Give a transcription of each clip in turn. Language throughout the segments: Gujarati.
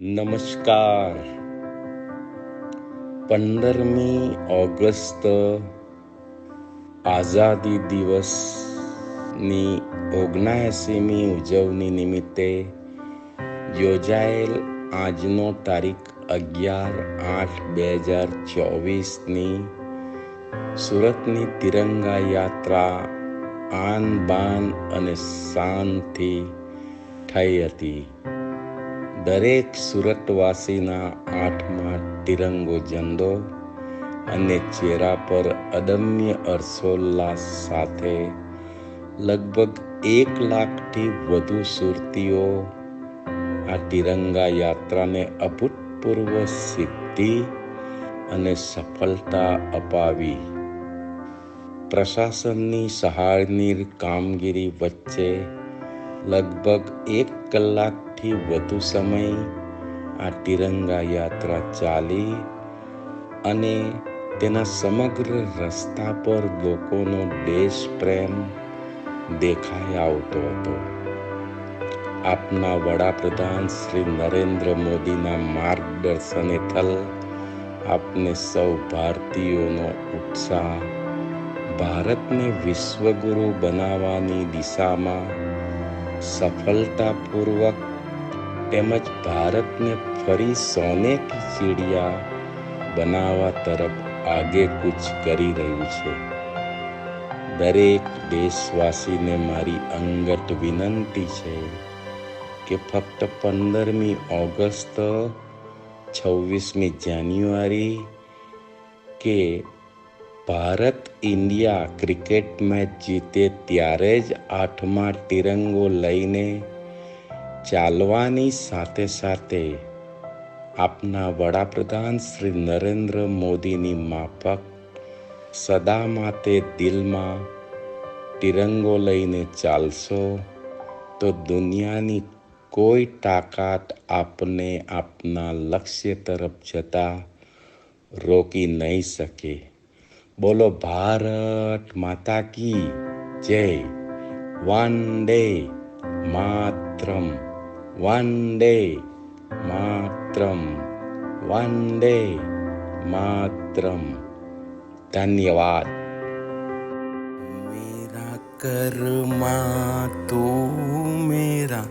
નમસ્કાર. પંદરમી ઓગસ્ટ આઝાદી દિવસની ઓગણએંસીમી ઉજવણી નિમિત્તે યોજાયેલ આજનો તારીખ અગિયાર આઠ બે હજાર ચોવીસની સુરતની તિરંગા યાત્રા આન બાન અને શાનથી થઈ હતી. દરેક સુરતવાસીના આઠમાં તિરંગો ઝંડો અને ચહેરા પર અદમ્ય હર્ષોલ્લાસ સાથે લગભગ એક લાખથી વધુ સુરતીઓ આ તિરંગા યાત્રાને અભૂતપૂર્વ સિદ્ધિ અને સફળતા અપાવી. પ્રશાસનની સહાયની કામગીરી વચ્ચે લગભગ એક કલાકથી વધુ સમય આ તિરંગા યાત્રા ચાલી અને તેના સમગ્ર રસ્તા પર લોકોનો દેશ પ્રેમ દેખાઈ આવતો હતો. આપના વડાપ્રધાન શ્રી નરેન્દ્ર મોદીના માર્ગદર્શન હેઠળ આપને સૌ ભારતીયોનો ઉત્સાહ, ભારતને વિશ્વગુરુ બનાવવાની દિશામાં સફળતાપૂર્વક તેમજ ભારતને ફરી સોને કી ચીડિયા બનાવવા તરફ આગે કૂચ કરી રહ્યું છે. દરેક દેશવાસીને મારી અંગત વિનંતી છે કે ફક્ત પંદરમી ઓગસ્ટ, છવ્વીસમી જાન્યુઆરી કે ભારત ઇન્ડિયા ક્રિકેટ મેચ જીતે ત્યારે જ આઠમા તિરંગો લઈને ચાલવાની સાથે સાથે આપના વડાપ્રધાન શ્રી નરેન્દ્ર મોદીની માફક સદા માટે દિલમાં તિરંગો લઈને ચાલશો તો દુનિયાની કોઈ તાકાત આપને આપના લક્ષ્ય તરફ જતા રોકી નહીં શકે. બોલો ભારત માતા કી જય. વંદે માતરમ. વંદે માતરમ વંદે માતરમ ધન્યવાદ मेरा कर्मा तू मेरा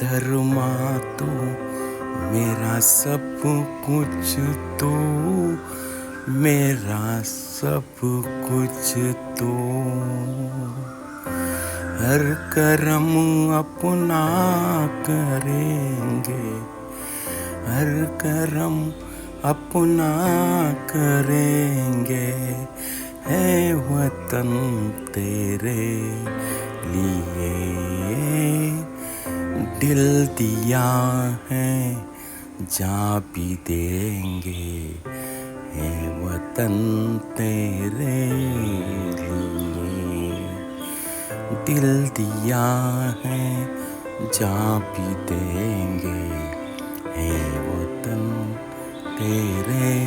धर्मा तू मेरा सब कुछ तू मेरा सब कुछ तू हर कर्म अपना करेंगे। हर कर्म अपना करेंगे। है वतन तेरे लिए। दिल दिया है, जा भी देंगे। है वतन तेरे लिए। दिल दिया है, जा भी देंगे। है वतन, तेरे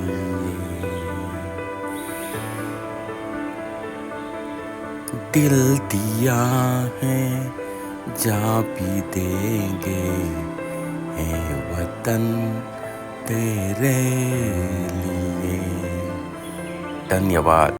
लिए। दिल दिया है, जा भी देंगे। है वतन, तेरे लिए। धन्यवाद।